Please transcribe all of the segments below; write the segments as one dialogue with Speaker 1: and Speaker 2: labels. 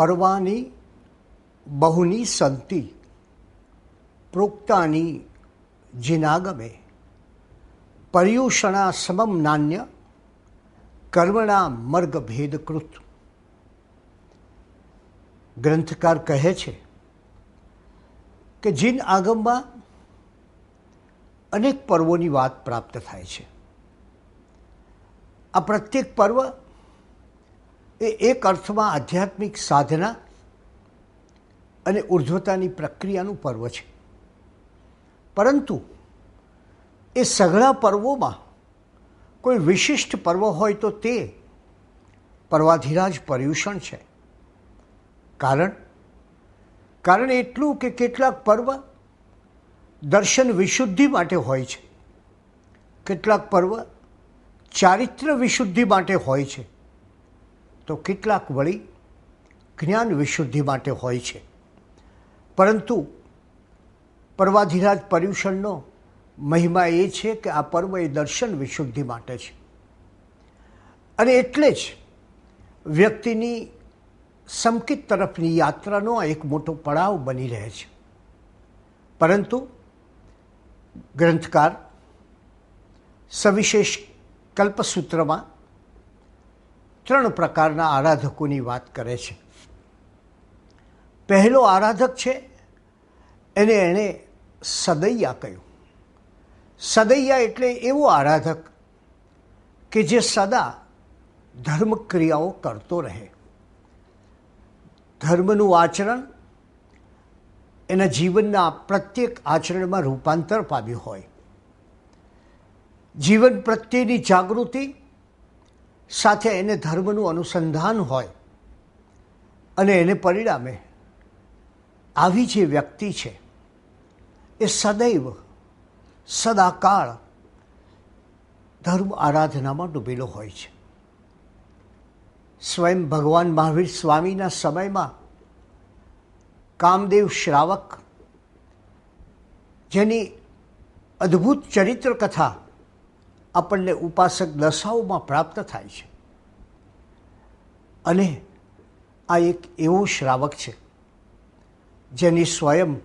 Speaker 1: પર્વાની બહુની સંતિ, પ્રોક્તાની જિનાગમે, પર્યુષણા સમમ નાન્ય, કર્મણા મર્ગ ભેદકૃત ગ્રંથકાર કહે છે કે જીન આગમમાં અનેક પર્વોની વાત પ્રાપ્ત થાય છે. આ પ્રત્યેક પર્વ એ એક અર્થમાં આધ્યાત્મિક સાધના અને ઉર્ધ્વતાની પ્રક્રિયાનું પર્વ છે. પરંતુ એ સઘળા પર્વોમાં કોઈ વિશિષ્ટ પર્વ હોય તો તે પર્વાધિરાજ પર્યુષણ છે. કારણ? કારણ એટલું કે કેટલાક પર્વ દર્શન વિશુદ્ધિ માટે હોય છે. કેટલાક પર્વ ચારિત્ર વિશુદ્ધિ માટે હોય છે. તો કેટલાક વળી જ્ઞાન વિશુદ્ધિ માટે હોય છે. પરંતુ પર્વાધિરાજ પર્યુષણનો મહિમા એ છે કે આ પર્વ એ દર્શન વિશુદ્ધિ માટે છે. અને એટલે જ વ્યક્તિની સંકિત તરફની યાત્રાનો એક મોટો પડાવ બની રહે છે. પરંતુ ગ્રંથકાર સવિશેષ કલ્પસૂત્રમાં ત્રણ પ્રકારના આરાધકોની વાત કરે છે. પહેલો આરાધક છે, એને એણે સદૈયા કહ્યું. સદૈયા એટલે એવો આરાધક કે જે સદા ધર્મ ક્રિયાઓ કરતો રહે. ધર્મનું આચરણ એના જીવનના પ્રત્યેક આચરણમાં રૂપાંતર પામ્યું હોય. જીવન પ્રત્યેની જાગૃતિ સાથે એને ધર્મનું અનુસંધાન હોય અને એને પરિણામે આવી જે વ્યક્તિ છે, એ સદૈવ, સદાકાળ ધર્મ આરાધનામાં ડૂબેલો હોય છે. સ્વયં ભગવાન મહાવીર સ્વામીના સમયમાં કામદેવ શ્રાવક જેની અદ્ભુત ચરિત્ર કથા આપણને ઉપાસક દશાઓમાં પ્રાપ્ત થાય છે. અને આ એક એવો શ્રાવક છે, જેની સ્વયં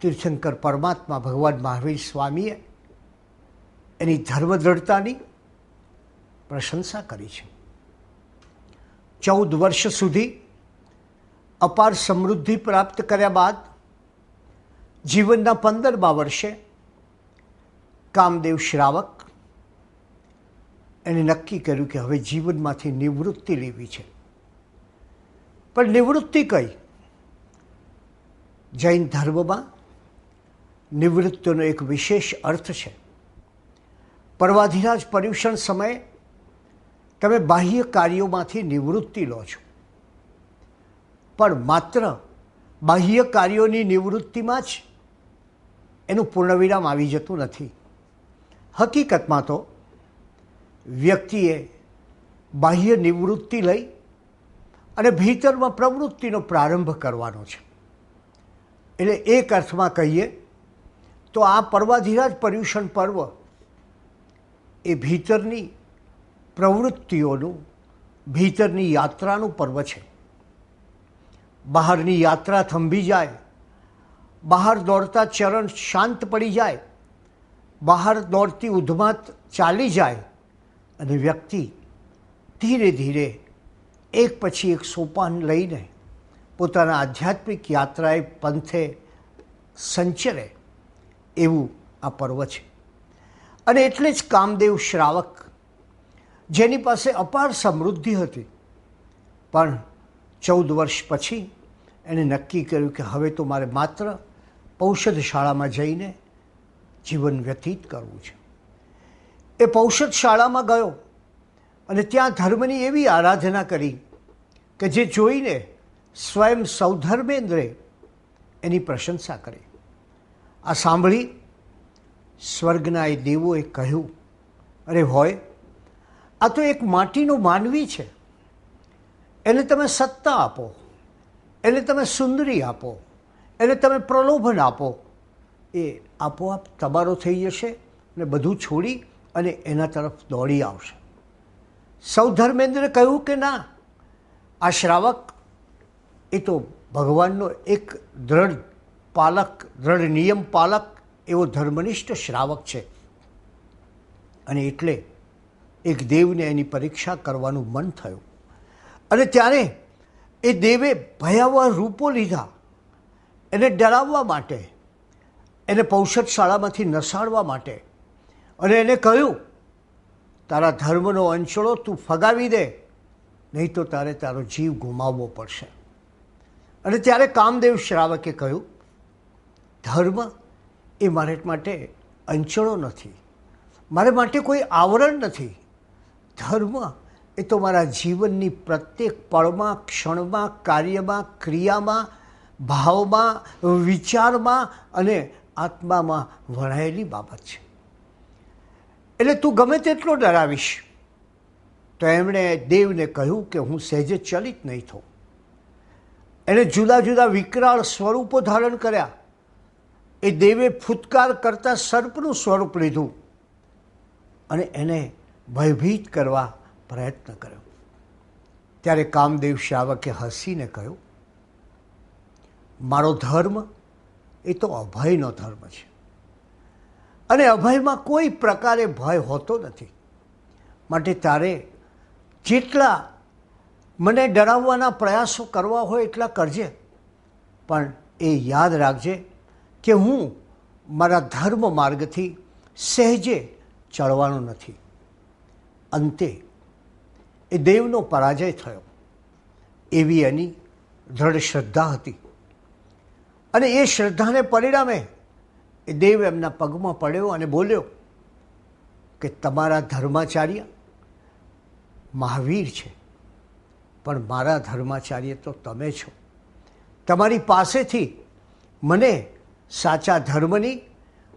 Speaker 1: તીર્થંકર પરમાત્મા ભગવાન મહાવીર સ્વામીએ એની ધર્મદ્રઢતાની પ્રશંસા કરી છે. ચૌદ વર્ષ સુધી અપાર સમૃદ્ધિ પ્રાપ્ત કર્યા બાદ જીવનના પંદરમા વર્ષે કામદેવ શ્રાવક એને નક્કી કર્યું કે હવે જીવનમાંથી નિવૃત્તિ લેવી છે. પણ નિવૃત્તિ કઈ? જૈન ધર્મમાં નિવૃત્તિનો એક વિશેષ અર્થ છે. પર્વાધિરાજ પર્યુષણ સમયે તમે બાહ્ય કાર્યોમાંથી નિવૃત્તિ લો છો. પણ માત્ર બાહ્ય કાર્યોની નિવૃત્તિમાં જ એનું પૂર્ણવિરામ આવી જતું નથી. હકીકતમાં તો વ્યક્તિએ બાહ્ય નિવૃત્તિ લઈ અને ભીતરમાં પ્રવૃત્તિનો પ્રારંભ કરવાનો છે. એટલે એક અર્થમાં કહીએ તો આ પર્વાધિરાજ પર્યુષણ પર્વ એ ભીતરની પ્રવૃત્તિઓનું, ભીતરની યાત્રાનું પર્વ છે. બહારની યાત્રા થંભી જાય, બહાર દોડતા ચરણ શાંત પડી જાય, બહાર દોડતી ઉધમાત ચાલી જાય અને વ્યક્તિ ધીરે ધીરે એક પછી એક સોપાન લઈને પોતાના આધ્યાત્મિક યાત્રાએ પંથે સંચરે એવું આ પર્વ છે. અને એટલે જ કામદેવ શ્રાવક જેની પાસે અપાર સમૃદ્ધિ હતી. પણ ચૌદ વર્ષ પછી એણે નક્કી કર્યું કે હવે તો મારે માત્ર ઔષધ શાળામાં જઈને જીવન વ્યતીત કરવું છે. એ પૌષધ શાળામાં ગયો અને ત્યાં ધર્મની એવી આરાધના કરી કે જે જોઈને સ્વયં સૌધર્મેન્દ્રે એની પ્રશંસા કરી. આ સાંભળી સ્વર્ગના એ દેવોએ કહ્યું, અરે હોય, આ તો એક માટીનો માનવી છે. એને તમે સત્તા આપો, એને તમે સુંદરી આપો, એને તમે પ્રલોભન આપો. એ આપોઆપ તમારો થઈ જશે અને બધું છોડી અને એના તરફ દોડી આવશે. સૌ ધર્મેન્દ્રે કહ્યું કે ના, આ શ્રાવક એ તો ભગવાનનો એક દ્રઢ પાલક, દ્રઢ નિયમ પાલક એવો ધર્મનિષ્ઠ શ્રાવક છે. અને એટલે એક દેવને એની પરીક્ષા કરવાનું મન થયું. અને ત્યારે એ દેવે ભયાવહ રૂપો લીધા. એને ડરાવવા માટે, એને પૌષદ શાળામાંથી નસાડવા માટે અને એને કહ્યું, તારા ધર્મનો અંચળો તું ફગાવી દે, નહીં તો તારે તારો જીવ ગુમાવવો પડશે. અને ત્યારે કામદેવ શ્રાવકે કહ્યું, ધર્મ એ મારે માટે અંચળો નથી. મારે માટે કોઈ આવરણ નથી. ધર્મ એ તો મારા જીવનની પ્રત્યેક પળમાં, ક્ષણમાં, કાર્યમાં, ક્રિયામાં, ભાવમાં, વિચારમાં અને આત્મામાં વણાયેલી બાબત છે. એટલે તું ગમે તેટલો ડરાવીશ. તો એમણે દેવને કહ્યું કે હું સહેજે ચલિત નહીં થઉં. એણે જુદા જુદા વિકરાળ સ્વરૂપો ધારણ કર્યા. એ દેવે ફૂતકાર કરતા સર્પનું સ્વરૂપ લીધું અને એને ભયભીત કરવા પ્રયત્ન કર્યો. ત્યારે કામદેવ શ્રાવકે હસીને કહ્યું, મારો ધર્મ એ તો અભયનો ધર્મ છે. અને અભયમાં કોઈ પ્રકારે ભય હોતો નથી. માટે તારે જેટલા મને ડરાવવાના પ્રયાસો કરવા હોય એટલા કરજે. પણ એ યાદ રાખજે કે હું મારા ધર્મ માર્ગથી સહેજે ચડવાનો નથી. અંતે એ દેવનો પરાજય થયો. એવી એની દ્રઢ શ્રદ્ધા હતી. અને એ શ્રદ્ધાને પરિણામે એ દેવ એમના પગમાં પડ્યો અને બોલ્યો કે તમારા ધર્માચાર્ય મહાવીર છે. પણ મારા ધર્માચાર્ય તો તમે છો. તમારી પાસેથી મને સાચા ધર્મની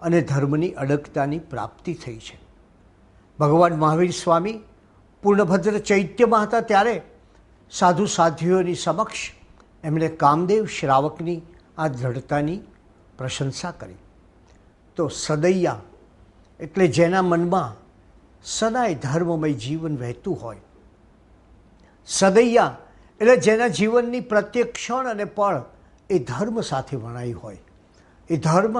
Speaker 1: અને ધર્મની અડગતાની પ્રાપ્તિ થઈ છે. ભગવાન મહાવીર સ્વામી પૂર્ણભદ્ર ચૈત્યમાં હતા ત્યારે સાધુ સાધ્વીઓની સમક્ષ એમણે કામદેવ શ્રાવકની આ દ્રઢતાની પ્રશંસા કરી. તો સદૈયા, એટલે જેના મનમાં સદાય ધર્મમય જીવન વહેતું હોય. સદૈયા, એટલે જેના જીવનની પ્રત્યેક ક્ષણ અને પળ એ ધર્મ સાથે વણાઈ હોય. એ ધર્મ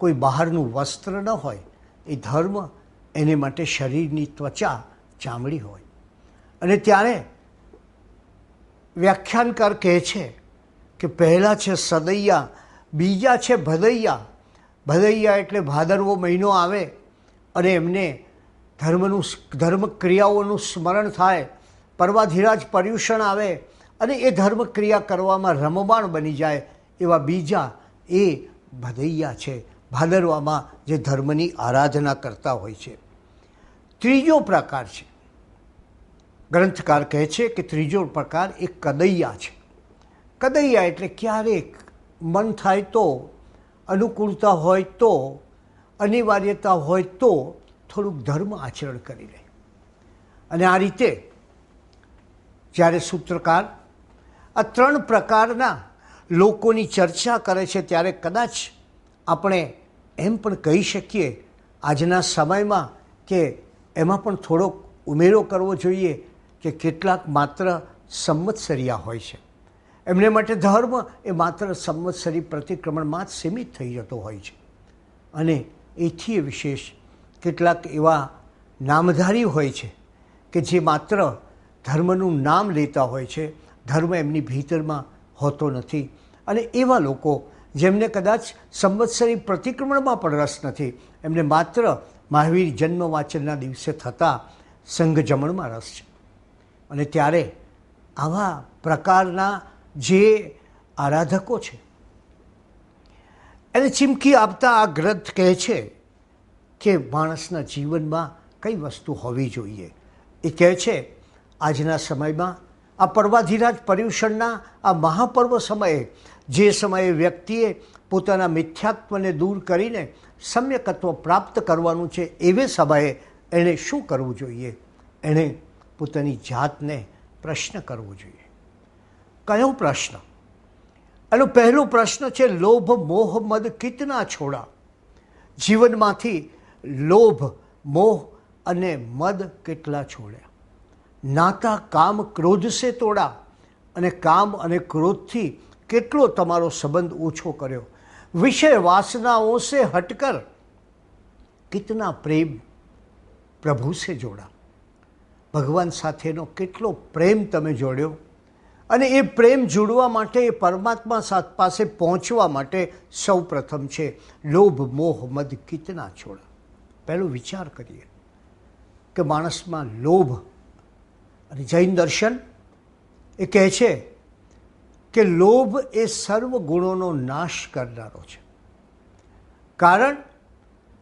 Speaker 1: કોઈ બહારનું વસ્ત્ર ન હોય, એ ધર્મ એને માટે શરીરની ત્વચા ચામડી હોય. અને ત્યારે વ્યાખ્યાનકાર કહે છે કે પહેલાં છે સદૈયા, બીજા છે ભદૈયા ભદૈયા એટલે ભાદરવો મહિનો આવે અને એમને ધર્મનું ધર્મ ક્રિયાઓનું સ્મરણ થાય, પર્વાધિરાજ પર્યુષણ આવે અને એ ધર્મ ક્રિયા કરવામાં રમબાણ બની જાય એવા બીજા એ ભદૈયા છે, ભાદરવામાં જે ધર્મની આરાધના કરતા હોય છે. ત્રીજો પ્રકાર છે. ગ્રંથકાર કહે છે કે ત્રીજો પ્રકાર એ કદૈયા છે. કદૈયા એટલે ક્યારેક મન થાય તો અનુકૂળતા હોય તો, અનિવાર્યતા હોય તો થોડુંક ધર્મ આચરણ કરી લે. અને આ રીતે જ્યારે સૂત્રકાર આ ત્રણ પ્રકારના લોકોની ચર્ચા કરે છે ત્યારે કદાચ આપણે એમ પણ કહી શકીએ આજના સમયમાં કે એમાં પણ થોડોક ઉમેરો કરવો જોઈએ કે કેટલાક માત્ર સંવત્સરિયા હોય છે. એમને માટે ધર્મ એ માત્ર સંવત્સરી પ્રતિક્રમણમાં જ સીમિત થઈ જતો હોય છે. અને એથી વિશેષ કેટલાક એવા નામધારી હોય છે કે જે માત્ર ધર્મનું નામ લેતા હોય છે. ધર્મ એમની ભીતરમાં હોતો નથી. અને એવા લોકો જેમને કદાચ સંવત્સરી પ્રતિક્રમણમાં પણ રસ નથી, એમને માત્ર મહાવીર જન્મ વાંચનના દિવસે થતા સંઘ જમણમાં રસ છે. અને ત્યારે આવા પ્રકારના જે આરાધકો છે. એને ચીમકી આપતા આ ગ્રંથ કહે છે કે માણસના જીવનમાં કઈ વસ્તુ હોવી જોઈએ. એ કહે છે, આજના સમયમાં આ પર્વાધિરાજ પર્યુષણના આ મહાપર્વ સમયે જે સમયે વ્યક્તિએ પોતાના મિથ્યાત્વને દૂર કરીને સમ્યકત્વ પ્રાપ્ત કરવાનું છે એવે સમયે એણે શું કરવું જોઈએ? એણે પોતાની જાતને પ્રશ્ન કરવો જોઈએ. કયો પ્રશ્ન? એનો પહેલો પ્રશ્ન છે, લોભ, મોહ, મદ કિતના છોડા? જીવનમાંથી લોભ, મોહ અને મદ કેટલા છોડ્યા? નાતા, કામ, ક્રોધ સે તોડા? અને કામ અને ક્રોધથી કેટલો તમારો સંબંધ ઓછો કર્યો? વિષય વાસનાઓ સે હટકર કિતના પ્રેમ પ્રભુ સે જોડા? ભગવાન સાથેનો કેટલો પ્રેમ તમે જોડ્યો? અને એ પ્રેમ જોડવા માટે, એ પરમાત્મા સાથ પાસે પહોંચવા માટે સૌ પ્રથમ છે. લોભ, મોહ, મદ કિતના છોડા? પહેલો વિચાર કરીએ કે માણસમાં લોભ અને જૈન દર્શન એ કહે છે કે લોભ એ સર્વ ગુણોનો નાશ કરનારો છે. કારણ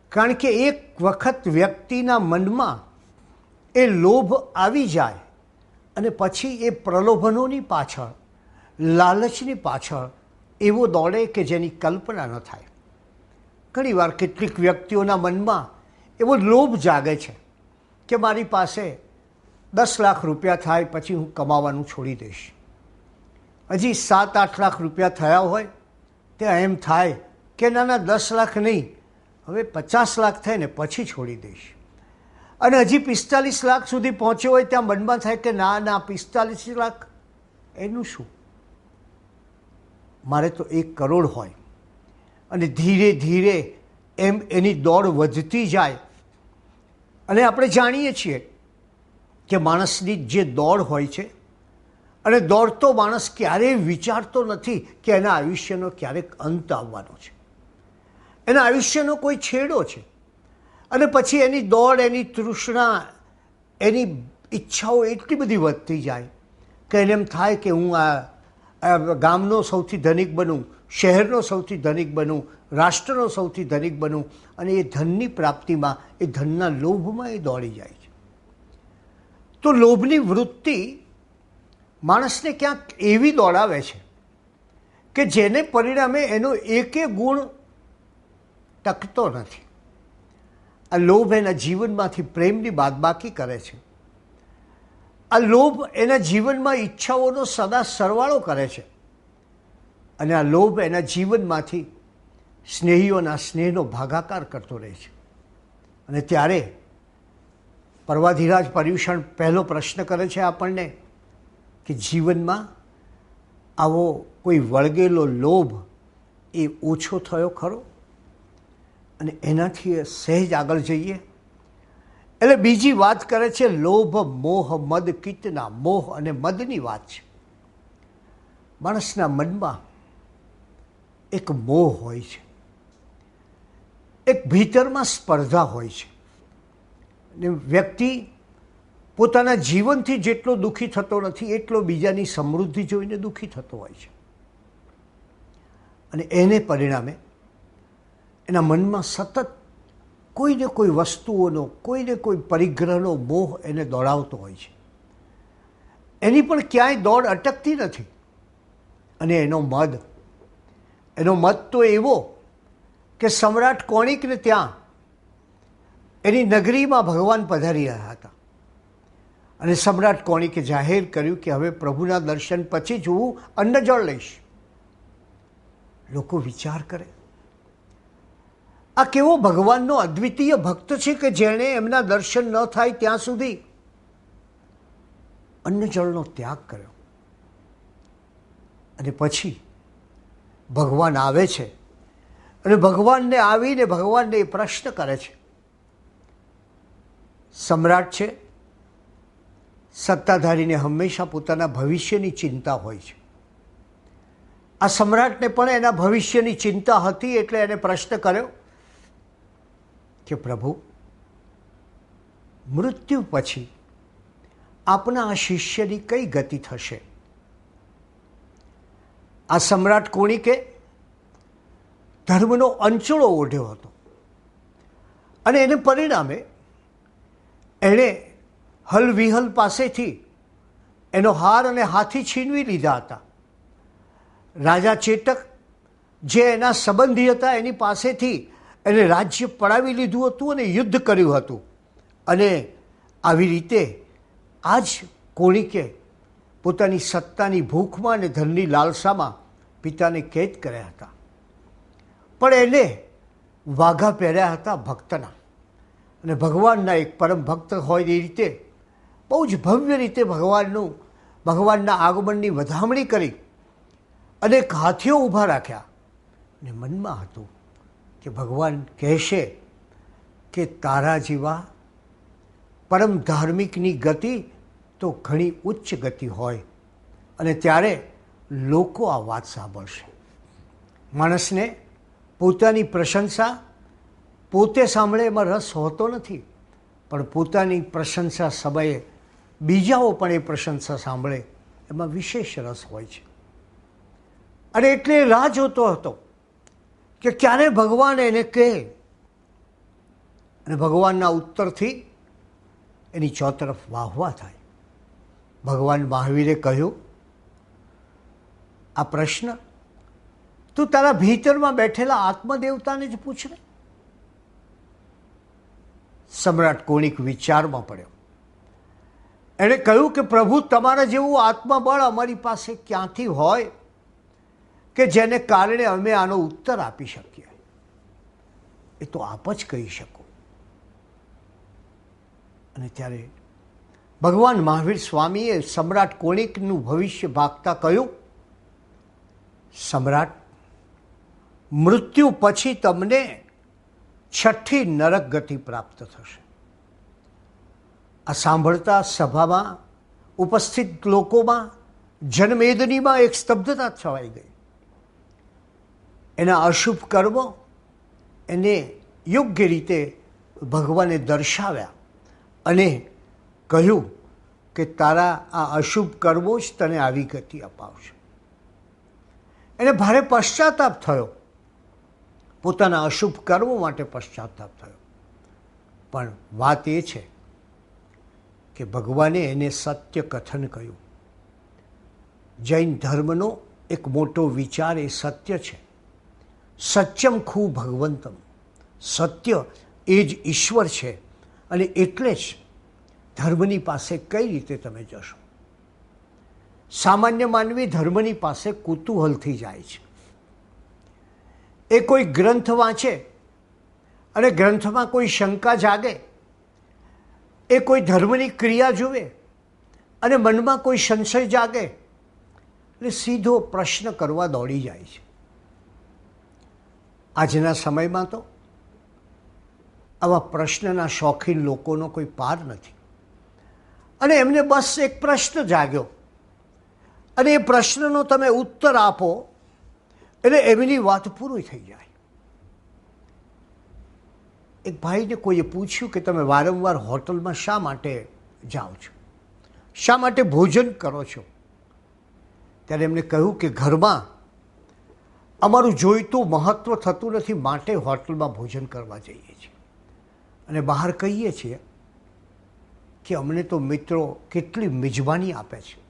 Speaker 1: કારણ કે એક વખત વ્યક્તિના મનમાં એ લોભ આવી જાય અને પછી એ પ્રલોભનોની પાછળ, લાલચની પાછળ એવો દોડે કે જેની કલ્પના ન થાય. ઘણીવાર કેટલીક વ્યક્તિઓના મનમાં એવો લોભ જાગે છે કે મારી પાસે દસ લાખ રૂપિયા થાય, પછી હું કમાવાનું છોડી દઈશ. હજી સાત, આઠ લાખ રૂપિયા થયા હોય ત્યાં એમ થાય કે ના ના, દસ લાખ નહીં, હવે પચાસ લાખ થાય ને પછી છોડી દઈશ. અને હજી પિસ્તાલીસ લાખ સુધી પહોંચ્યો હોય ત્યાં મનમાં થાય કે ના ના, પિસ્તાલીસ લાખ. એનું શું? મારે તો એક કરોડ હોય. અને ધીરે ધીરે એમ એની દોડ વધતી જાય. અને આપણે જાણીએ છીએ કે માણસની જે દોડ હોય છે, અને દોડતો માણસ ક્યારેય વિચારતો નથી કે એના આયુષ્યનો ક્યારેક અંત આવવાનો છે. એના આયુષ્યનો કોઈ છેડો છે. અને પછી એની દોડ, એની તૃષ્ણા, એની ઈચ્છાઓ એટલી બધી વધતી જાય કે એને એમ થાય કે હું આ ગામનો સૌથી ધનિક બનું, શહેરનો સૌથી ધનિક બનું, રાષ્ટ્રનો સૌથી ધનિક બનું અને એ ધનની પ્રાપ્તિમાં, એ ધનના લોભમાં એ દોડી જાય છે. તો લોભની વૃત્તિ માણસને ક્યાંક એવી દોડાવે છે કે જેને પરિણામે એનો એકે ગુણ ટકતો નથી. આ લોભ એના જીવનમાંથી પ્રેમની બાદબાકી કરે છે. આ લોભ એના જીવનમાં ઈચ્છાઓનો સદા સરવાળો કરે છે. અને આ લોભ એના જીવનમાંથી સ્નેહીઓના સ્નેહનો ભાગાકાર કરતો રહે છે. અને ત્યારે પર્વાધિરાજ પર્યુષણ પહેલો પ્રશ્ન કરે છે આપણને કે જીવનમાં આવો કોઈ વળગેલો લોભ એ ઓછો થયો ખરો? અને એનાથી સહેજ આગળ જઈએ. એટલે બીજી વાત કરે છે, લોભ, મોહ, મદ, કિતના મોહ અને મદની વાત છે. માણસના મનમાં એક મોહ હોય છે. એક ભીતરમાં સ્પર્ધા હોય છે. અને વ્યક્તિ પોતાના જીવનથી જેટલો દુઃખી થતો નથી, એટલો બીજાની સમૃદ્ધિ જોઈને દુઃખી થતો હોય છે. અને એને પરિણામે એના મનમાં સતત કોઈને કોઈ વસ્તુઓનો કોઈને કોઈ પરિગ્રહનો મોહ એને દોડાવતો હોય છે. એની પણ ક્યાંય દોડ અટકતી નથી. અને એનો મદ, એનો મત તો એવો કે સમ્રાટ કોણિકને ત્યાં એની નગરીમાં ભગવાન પધારી રહ્યા હતા. અને સમ્રાટ કોણિકે જાહેર કર્યું કે હવે પ્રભુના દર્શન પછી જ હું અન્નજળ લઈશ. લોકો વિચાર કરે. આ કેવો ભગવાનનો અદ્વિતીય ભક્ત છે કે જેણે એમના દર્શન ન થાય ત્યાં સુધી અન્ન ત્યાગ કર્યો? અને પછી ભગવાન આવે છે અને ભગવાનને આવીને ભગવાનને એ પ્રશ્ન કરે છે. સમ્રાટ છે, સત્તાધારીને હંમેશા પોતાના ભવિષ્યની ચિંતા હોય છે. આ સમ્રાટને પણ એના ભવિષ્યની ચિંતા હતી એટલે એને પ્રશ્ન કર્યો. કે પ્રભુ, મૃત્યુ પછી આપના આ શિષ્યની કઈ ગતિ થશે? આ સમ્રાટ કોણિકે ધર્મનો અંચળો ઓઢ્યો હતો અને એને પરિણામે એણે હલવિહલ પાસેથી એનો હાર અને હાથી છીનવી લીધા હતા. રાજા ચેતક જે એના સંબંધી હતા એની પાસેથી એને રાજ્ય પડાવી લીધું હતું અને યુદ્ધ કર્યું હતું. અને આવી રીતે આ જ કોણિકે પોતાની સત્તાની ભૂખમાં અને ધનની લાલસામાં પિતાને કેદ કર્યા હતા. પણ એને વાઘા પહેર્યા હતા ભક્તના. અને ભગવાનના એક પરમ ભક્ત હોય એ રીતે બહુ જ ભવ્ય રીતે ભગવાનનું, ભગવાનના આગમનની વધામણી કરી, અનેક હાથીઓ ઊભા રાખ્યા ને મનમાં હતું કે ભગવાન કહેશે કે તારા જેવા પરમ ધાર્મિકની ગતિ તો ઘણી ઉચ્ચ ગતિ હોય અને ત્યારે લોકો આ વાત સાંભળશે. માણસને પોતાની પ્રશંસા પોતે સાંભળે એમાં રસ હોતો નથી, પણ પોતાની પ્રશંસા સમયે બીજાઓ પણ એ પ્રશંસા સાંભળે, એમાં વિશેષ રસ હોય છે. અને એટલે રાહ જોતો હતો કે ક્યારે ભગવાન એને કહે? અને ભગવાનના ઉત્તરથી એની ચોતરફ વાહવા થાય. ભગવાન મહાવીરે કહ્યું, આ પ્રશ્ન તું તારા ભીતરમાં બેઠેલા આત્મદેવતાને જ પૂછને સમ્રાટ કોણિક વિચારમાં પડ્યો. એણે કહ્યું કે પ્રભુ, તમારા જેવું આત્મબળ અમારી પાસે ક્યાંથી હોય? કે જેને કારણે અમે આનો ઉત્તર આપી શકીએ. એ તો આપ જ કહી શકો. અને ત્યારે ભગવાન મહાવીર સ્વામીએ સમ્રાટ કોણિકનું ભવિષ્ય ભાગતા કહ્યું, સમ્રાટ, મૃત્યુ પછી તમને છઠ્ઠી નરક ગતિ પ્રાપ્ત થશે. આ સાંભળતા સભામાં ઉપસ્થિત લોકોમાં જનમેદનીમાં એક સ્તબ્ધતા છવાઈ ગઈ. એના અશુભ કર્મો એને યોગ્ય રીતે ભગવાને દર્શાવ્યા અને કહ્યું કે તારા આ અશુભ કર્મો જ તને આવી ગતિ અપાવશે. એને ભારે પશ્ચાતાપ થયો. પોતાના અશુભ કર્મો માટે પશ્ચાતાપ થયો. પણ વાત એ છે કે ભગવાને એને સત્ય કથન કહ્યું. જૈન ધર્મનો એક મોટો વિચાર એ સત્ય છે. સત્યમ ખૂબ ભગવંતમ. સત્ય એ જ ઈશ્વર છે અને એટલે જ ધર્મની પાસે કઈ રીતે તમે જશો? સામાન્ય માનવી ધર્મની પાસે કુતૂહલથી જાય છે. એ કોઈ ગ્રંથ વાંચે અને ગ્રંથમાં કોઈ શંકા જાગે? એ કોઈ ધર્મની ક્રિયા જુએ અને મનમાં કોઈ સંશય જાગે? એટલે સીધો પ્રશ્ન કરવા દોડી જાય છે. આજના સમયમાં તો આવા પ્રશ્નના શોખીન લોકોનો કોઈ પાર નથી. અને એમને બસ એક પ્રશ્ન જાગ્યો. અને એ પ્રશ્નનો તમે ઉત્તર આપો, એટલે એમની વાત પૂરી થઈ જાય. એક ભાઈને કોઈએ પૂછ્યું કે તમે વારંવાર હોટલમાં શા માટે જાઓ છો? શા માટે ભોજન કરો છો? ત્યારે એમને કહ્યું કે ઘરમાં અમારું જોઈતું મહત્ત્વ થતું નથી, માટે હોટલમાં ભોજન કરવા જઈએ છીએ. અને બહાર કહીએ છીએ કે અમને તો મિત્રો કેટલી મિજબાની આપે છે.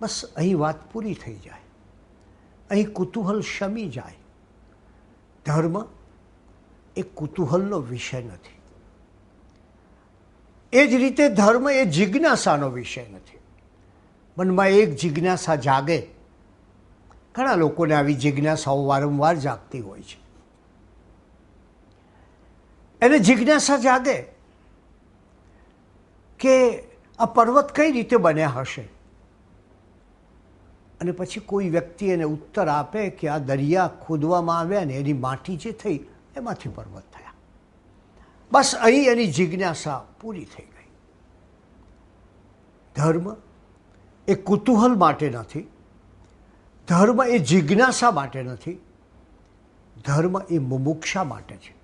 Speaker 1: બસ અહીં વાત પૂરી થઈ જાય. અહીં કુતૂહલ શમી જાય. ધર્મ એ કુતૂહલનો વિષય નથી. એ જ રીતે ધર્મ એ જિજ્ઞાસાનો વિષય નથી. મનમાં એક જિજ્ઞાસા જાગે ઘણા લોકોને આવી જિજ્ઞાસાઓ વારંવાર જાગતી હોય છે. એને જિજ્ઞાસા જાગે કે આ પર્વત કઈ રીતે બન્યા હશે? અને પછી કોઈ વ્યક્તિ એને ઉત્તર આપે કે આ દરિયા ખોદવામાં આવ્યા ને એની માટી જે થઈ એમાંથી પર્વત થયા. બસ અહીં એની જિજ્ઞાસા પૂરી થઈ ગઈ. ધર્મ એ કુતૂહલ માટે નથી. ધર્મ એ જિજ્ઞાસા માટે નથી. ધર્મ એ મુમુક્ષા માટે છે.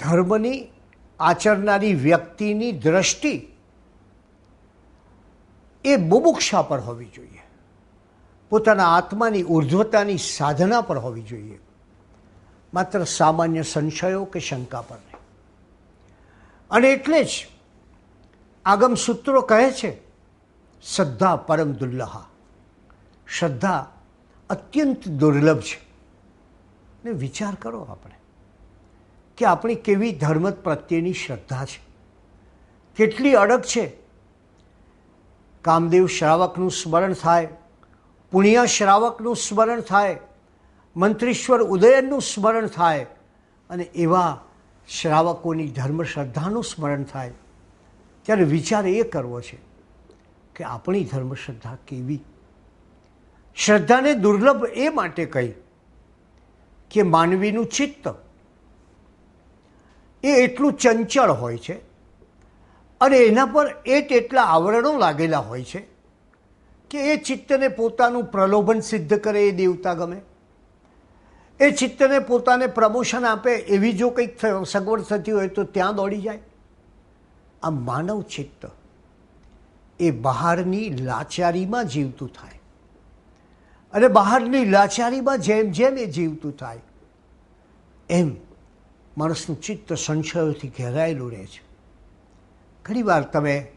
Speaker 1: ધર્મની આચરનારી વ્યક્તિની દ્રષ્ટિ એ મુમુક્ષા પર હોવી જોઈએ. પોતાના આત્માની ઉર્ધ્વતાની સાધના પર હોવી જોઈએ. માત્ર સામાન્ય સંશયો કે શંકા પર નહીં. અને એટલે જ આગમ સૂત્રો કહે છે શ્રદ્ધા પરમ દુર્લભા. શ્રદ્ધા અત્યંત દુર્લભ છે. ને વિચાર કરો આપણે કે આપણી કેવી ધર્મ પ્રત્યેની શ્રદ્ધા છે. કેટલી અડગ છે. કામદેવ શ્રાવકનું સ્મરણ થાય, પુણ્ય શ્રાવકનું સ્મરણ થાય, મંત્રીશ્વર ઉદયનનું સ્મરણ થાય અને એવા શ્રાવકોની ધર્મ શ્રદ્ધાનું સ્મરણ થાય. ત્યારે વિચાર એ કરવો છે કે આપણી ધર્મશ્રદ્ધા કેવી શ્રદ્ધાને દુર્લભ એ માટે કહી કે માનવીનું ચિત્ત એ એટલું ચંચળ હોય છે અને એના પર એટ એટલા આવરણો લાગેલા હોય છે કે એ ચિત્તને પોતાનું પ્રલોભન સિદ્ધ કરે એ દેવતા ગમે. એ ચિત્તને પોતાને પ્રમોશન આપે એવી જો કંઈક સગવડ થતી હોય તો ત્યાં દોડી જાય. આ માનવ ચિત્ત એ બહારની લાચારીમાં જીવતું થાય. અને બહારની લાચારીમાં જેમ જેમ એ જીવતું થાય, એમ માણસનું ચિત્ત સંશયોથી ઘેરાયેલું રહે છે. ઘણીવાર તમે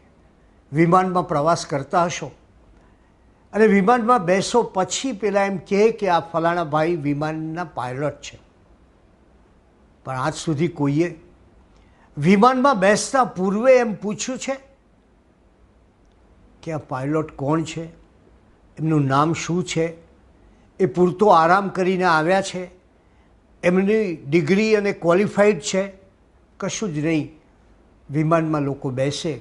Speaker 1: વિમાનમાં પ્રવાસ કરતા હશો અને વિમાનમાં બેસો પછી પેલા એમ કહે કે આ ફલાણા ભાઈ વિમાનના પાયલટ છે. પણ આજ સુધી કોઈએ વિમાનમાં બેસતા પૂર્વે એમ પૂછ્યું છે કે આ પાયલોટ કોણ છે? એમનું નામ શું છે? એ પૂરતો આરામ કરીને આવ્યા છે. એમની ડિગ્રી અને ક્વોલિફાઈડ છે. કશું જ નહીં. વિમાનમાં લોકો બેસે.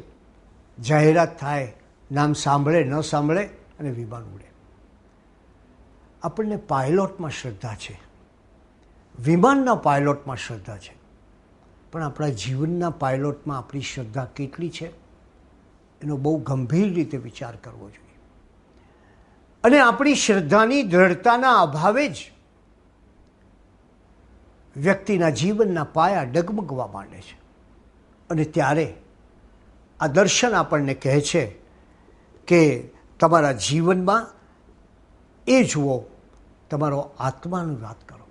Speaker 1: જાહેરાત થાય. નામ સાંભળે, ન સાંભળે અને વિમાન ઉડે. આપણને પાયલોટમાં શ્રદ્ધા છે. વિમાનના પાયલોટમાં શ્રદ્ધા છે. પણ આપણા જીવનના પાયલોટમાં આપણી શ્રદ્ધા કેટલી છે? એનો બહુ ગંભીર રીતે વિચાર કરવો જોઈએ. અને આપણી શ્રદ્ધાની દ્રઢતાના અભાવે જ વ્યક્તિના જીવનના પાયા ડગમગવા માંડે છે. અને ત્યારે આ દર્શન આપણને કહે છે કે તમારા જીવનમાં એ જુઓ, તમારો આત્માનું વાત કરો.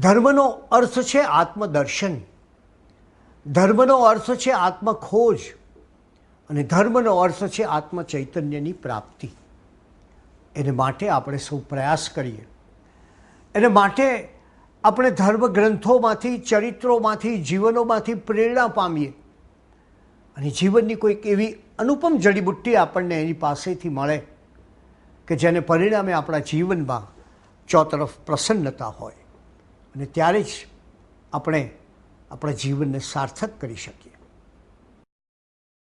Speaker 1: ધર્મનો અર્થ છે આત્મદર્શન. ધર્મનો અર્થ છે આત્મખોજ. અને ધર્મનો અર્થ છે આત્મ ચૈતન્યની પ્રાપ્તિ. એને માટે આપણે સૌ પ્રયાસ કરીએ. એને માટે આપણે ધર્મ ગ્રંથોમાંથી ચરિત્રોમાંથી, જીવનોમાંથી પ્રેરણા પામીએ. અને જીવનની કોઈક એવી અનુપમ જડીબુટ્ટી આપણને એની પાસેથી મળે કે જેને પરિણામે આપણા જીવનમાં ચોતરફ પ્રસન્નતા હોય. અને ત્યારે જ આપણે આપણા જીવનને સાર્થક કરી શકીએ.